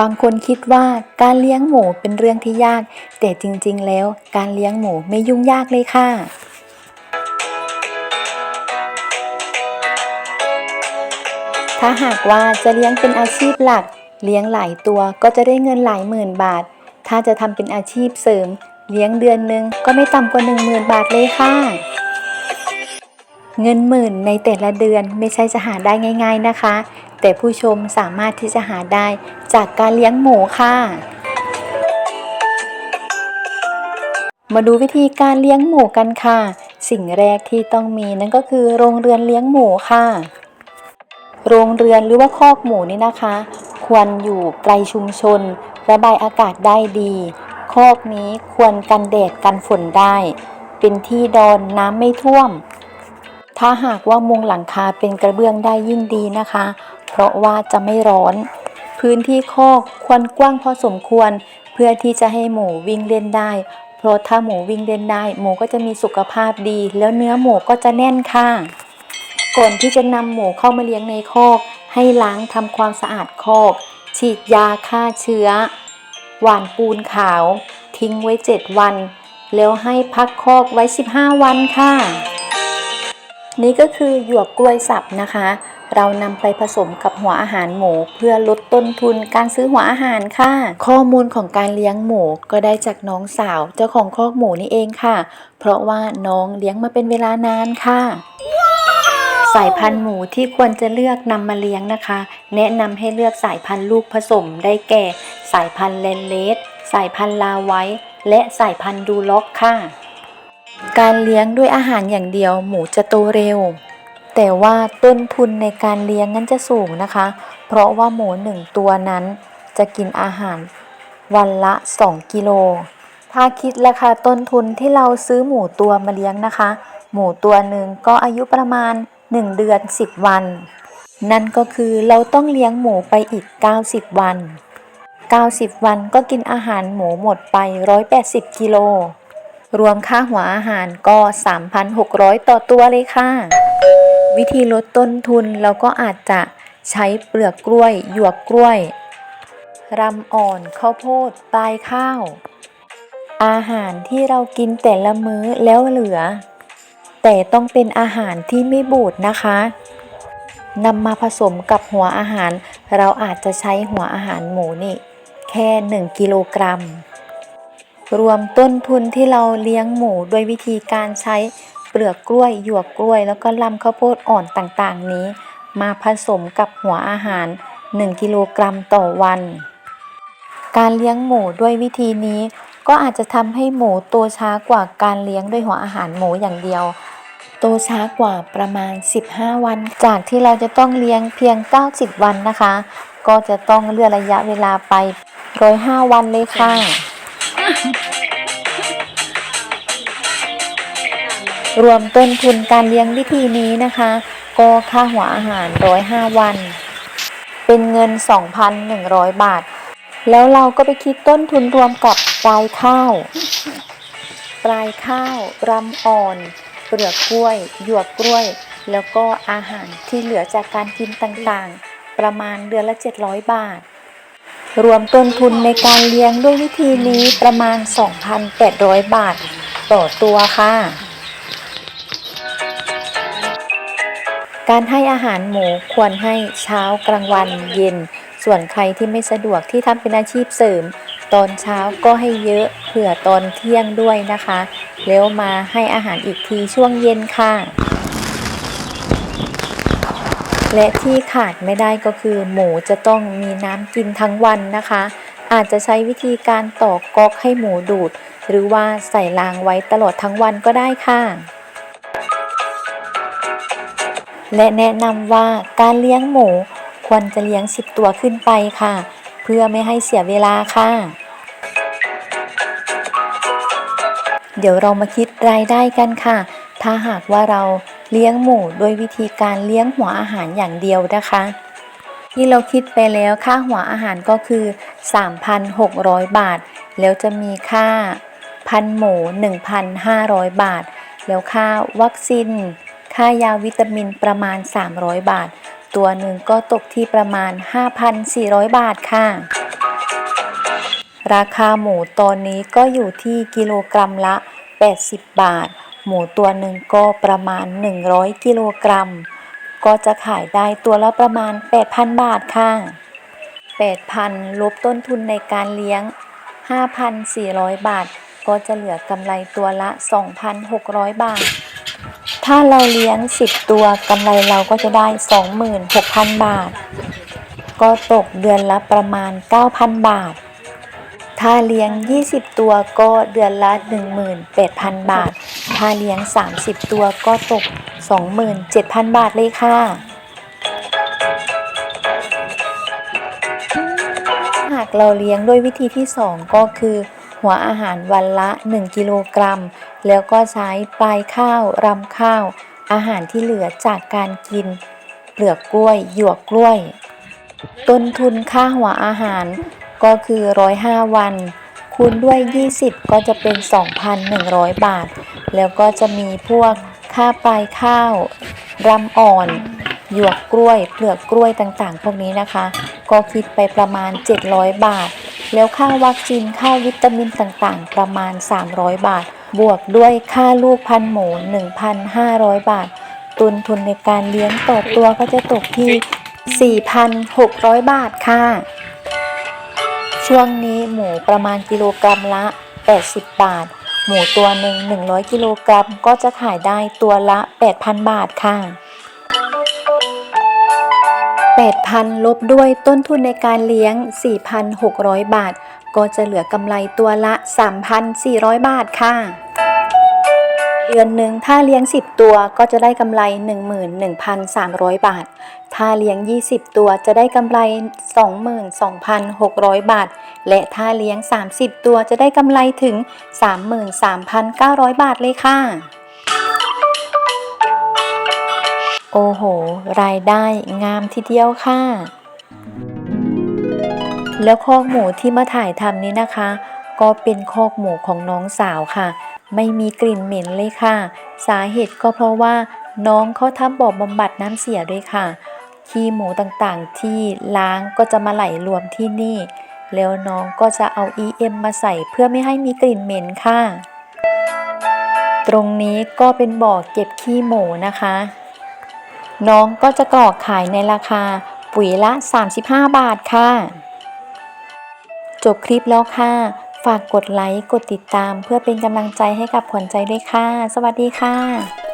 บางคนคิดว่าการเลี้ยงหมูเป็นเรื่องที่ยาก แต่จริงๆ แล้วการเลี้ยงหมูไม่ยุ่งยากเลยค่ะ ถ้าหากว่าจะเลี้ยงเป็นอาชีพหลัก เลี้ยงหลายตัวก็จะได้เงินหลายหมื่นบาท ถ้าจะทำเป็นอาชีพเสริม เลี้ยงเดือนหนึ่งก็ไม่ต่ำกว่า 1 0,000 บาทเลยค่ะ เงินหมื่นในแต่ละเดือนไม่ใช่จะหาได้ง่าย ๆนะคะ แต่ผู้ชมสามารถที่จะหาได้จากการเลี้ยงหมูค่ะ มาดูวิธีการเลี้ยงหมูกันค่ะ สิ่งแรกที่ต้องมีนั่นก็คือโรงเรือนเลี้ยงหมูค่ะ โรงเรือนหรือว่าคอกหมูนี่นะคะ ควรอยู่ไกลชุมชน ระบายอากาศได้ดี คอกนี้ควรกันแดดกันฝนได้ เป็นที่ดอนน้ำไม่ท่วม ถ้าหากว่ามุงหลังคาเป็นกระเบื้องได้ยิ่งดีนะคะ เพราะว่าจะไม่ร้อน พื้นที่คอกควรกว้างพอสมควร เพื่อที่จะให้หมูวิ่งเล่นได้ เพราะถ้าหมูวิ่งเล่นได้ หมูก็จะมีสุขภาพดี แล้วเนื้อหมูก็จะแน่นค่ะ ก่อนที่จะนำหมูเข้ามาเลี้ยงในคอก ให้ล้างทำความสะอาดคอก ฉีดยาฆ่าเชื้อ หว่านปูนขาว ทิ้งไว้ 7 วัน แล้วให้พักคอกไว้ 15 วันค่ะ นี่ก็คือหยวกกล้วยสับนะคะ เรานำไปผสมกับหัวอาหารหมู เพื่อลดต้นทุนการซื้อหัวอาหารค่ะ ข้อมูลของการเลี้ยงหมูก็ได้จากน้องสาวเจ้าของคอกหมูนี่เองค่ะ เพราะว่าน้องเลี้ยงมาเป็นเวลานานค่ะสายพันธุ์หมูที่ควรจะเลือกนำมาเลี้ยงนะคะ แนะนำให้เลือกสายพันธุ์ลูกผสมได้แก่ สายพันธุ์เลนเลสสายพันธุ์ลาไว้ และสายพันธุ์ดูล็อกค่ะ การเลี้ยงด้วยอาหารอย่างเดียวหมูจะโตเร็ว แต่ว่าต้นทุนในการเลี้ยงนั้นจะสูงนะคะ เพราะว่าหมูหนึ่งตัวนั้นจะกินอาหารวันละ 2 กิโล ถ้าคิดราคาต้นทุนที่เราซื้อหมูตัวมาเลี้ยงนะคะ หมูตัวหนึ่งก็อายุประมาณ 1 เดือน 10 วัน นั่นก็คือเราต้องเลี้ยงหมูไปอีก 90 วัน 90 วันก็กินอาหารหมูหมดไป 180 กิโล รวมค่าหัวอาหารก็ 3,600 ต่อตัวเลยค่ะ วิธีลดต้นทุนเราก็อาจจะใช้เปลือกกล้วย หยวกกล้วยรำอ่อนข้าวโพดปลายข้าว อาหารที่เรากินแต่ละมื้อแล้วเหลือ แต่ต้องเป็นอาหารที่ไม่บูดนะคะนำมาผสมกับหัวอาหาร เราอาจจะใช้หัวอาหารหมูนี่ แค่ 1 กิโลกรัม รวมต้นทุนที่เราเลี้ยงหมูโดยวิธีการใช้เปลือกกล้วย หยวกกล้วย แล้วก็ลำข้าวโพดอ่อนต่างๆ นี้ มาผสมกับหัวอาหาร 1 กิโลกรัมต่อวัน การเลี้ยงหมูด้วยวิธีนี้ ก็อาจจะทำให้หมูโตช้ากว่าการเลี้ยงด้วยหัวอาหารหมูอย่างเดียว โตช้ากว่าประมาณ 15 วัน จากที่เราจะต้องเลี้ยงเพียง 90 วันนะคะ ก็จะต้องเลื่อนระยะเวลาไป105วันเลยค่ะ รวมต้นทุนการเลี้ยงวิธีนี้นะคะ ก็ค่าหัวอาหาร 105 วัน เป็นเงิน 2,100 บาท แล้วเราก็ไปคิดต้นทุนรวมกับปลายข้าว ปลายข้าวรำอ่อน เปลือกกล้วย หยวกกล้วย แล้วก็อาหารที่เหลือจากการกินต่างๆ ประมาณเดือนละ 700 บาท รวมต้นทุนในการเลี้ยงด้วยวิธีนี้ประมาณ 2,800 บาทต่อตัวค่ะ การให้อาหารหมูควรให้เช้ากลางวันเย็น ส่วนใครที่ไม่สะดวกที่ทำเป็นอาชีพเสริม ตอนเช้าก็ให้เยอะเผื่อตอนเที่ยงด้วยนะคะ แล้วมาให้อาหารอีกทีช่วงเย็นค่ะ และที่ขาดไม่ได้ก็คือหมูจะต้องมีน้ำกินทั้งวันนะคะ อาจจะใช้วิธีการต่อก๊อกให้หมูดูด หรือว่าใส่รางไว้ตลอดทั้งวันก็ได้ค่ะ และแนะนำว่าการเลี้ยงหมูควรจะเลี้ยง 10 ตัวขึ้นไปค่ะ เพื่อไม่ให้เสียเวลาค่ะ เดี๋ยวเรามาคิดรายได้กันค่ะ ถ้าหากว่าเรา เลี้ยงหมูโดยวิธีการเลี้ยงหัวอาหารอย่างเดียวนะคะ ที่เราคิดไปแล้วค่าหัวอาหารก็คือ 3,600 บาท แล้วจะมีค่าพันหมู 1,500 บาท แล้วค่าวัคซีนค่ายาวิตามินประมาณ 300 บาท ตัวหนึ่งก็ตกที่ประมาณ 5,400 บาทค่ะ ราคาหมูตอนนี้ก็อยู่ที่กิโลกรัมละ 80 บาท หมูตัวหนึ่งก็ประมาณ 100 กิโลกรัม ก็จะขายได้ตัวละประมาณ 8,000 บาทค่ะ 8,000 ลบต้นทุนในการเลี้ยง 5,400 บาท ก็จะเหลือกำไรตัวละ 2,600 บาท ถ้าเราเลี้ยง 10 ตัวกำไรเราก็จะได้ 26,000 บาท ก็ตกเดือนละประมาณ 9,000 บาท ถ้าเลี้ยง 20 ตัวก็เดือนละ 18,000 บาท ถ้าเลี้ยง 30 ตัวก็ตก 27,000 บาทเลยค่ะ หากเราเลี้ยงด้วยวิธีที่ 2 ก็คือ หัวอาหารวันละ 1 กิโลกรัม แล้วก็ใช้ปลายข้าวรำข้าว อาหารที่เหลือจากการกินเปลือกกล้วย หยวกกล้วย ต้นทุนค่าหัวอาหาร ก็คือ 105 วัน คูณด้วย 20 ก็จะเป็น 2,100 บาท แล้วก็จะมีพวกค่าปลายข้าวรำอ่อน หยวกกล้วย เปลือกกล้วยต่างๆ พวกนี้นะคะ ก็คิดไปประมาณ 700 บาท แล้วค่าวัคซีนค่าวิตามินต่างๆ ประมาณ 300 บาท บวกด้วยค่าลูกพันหมู 1,500 บาทต้นทุนในการเลี้ยงต่อตัวก็จะตกที่ 4,600 บาทค่ะ ช่วงนี้หมูประมาณกิโลกรัมละ 80 บาท หมูตัวหนึ่ง100 กิโลกรัมก็จะขายได้ตัวละ 8,000 บาทค่ะ 8,000 ลบด้วยต้นทุนในการเลี้ยง 4,600 บาท ก็จะเหลือกำไรตัวละ 3,400 บาทค่ะ เดือนหนึ่งถ้าเลี้ยง 10 ตัวก็จะได้กำไร 11,300 บาท ถ้าเลี้ยง 20 ตัวจะได้กำไร 22,600 บาท และถ้าเลี้ยง 30 ตัวจะได้กำไรถึง 33,900 บาทเลยค่ะ โอ้โห รายได้งามทีเดียวค่ะ แล้วคอกหมูที่มาถ่ายทำนี้นะคะ ก็เป็นคอกหมูของน้องสาวค่ะ ไม่มีกลิ่นเหม็นเลยค่ะ สาเหตุก็เพราะว่าน้องเขาทำบ่อบำบัดน้ำเสียด้วยค่ะ ขี้หมูต่างๆที่ล้างก็จะมาไหลรวมที่นี่ แล้วน้องก็จะเอา EM มาใส่เพื่อไม่ให้มีกลิ่นเหม็นค่ะ ตรงนี้ก็เป็นบ่อเก็บขี้หมูนะคะ น้องก็จะกรอกขายในราคาปุ๋ยละ 35 บาทค่ะ จบคลิปแล้วค่ะ ฝากกดไลค์ กดติดตาม เพื่อเป็นกำลังใจให้กับขวัญใจด้วยค่ะ สวัสดีค่ะ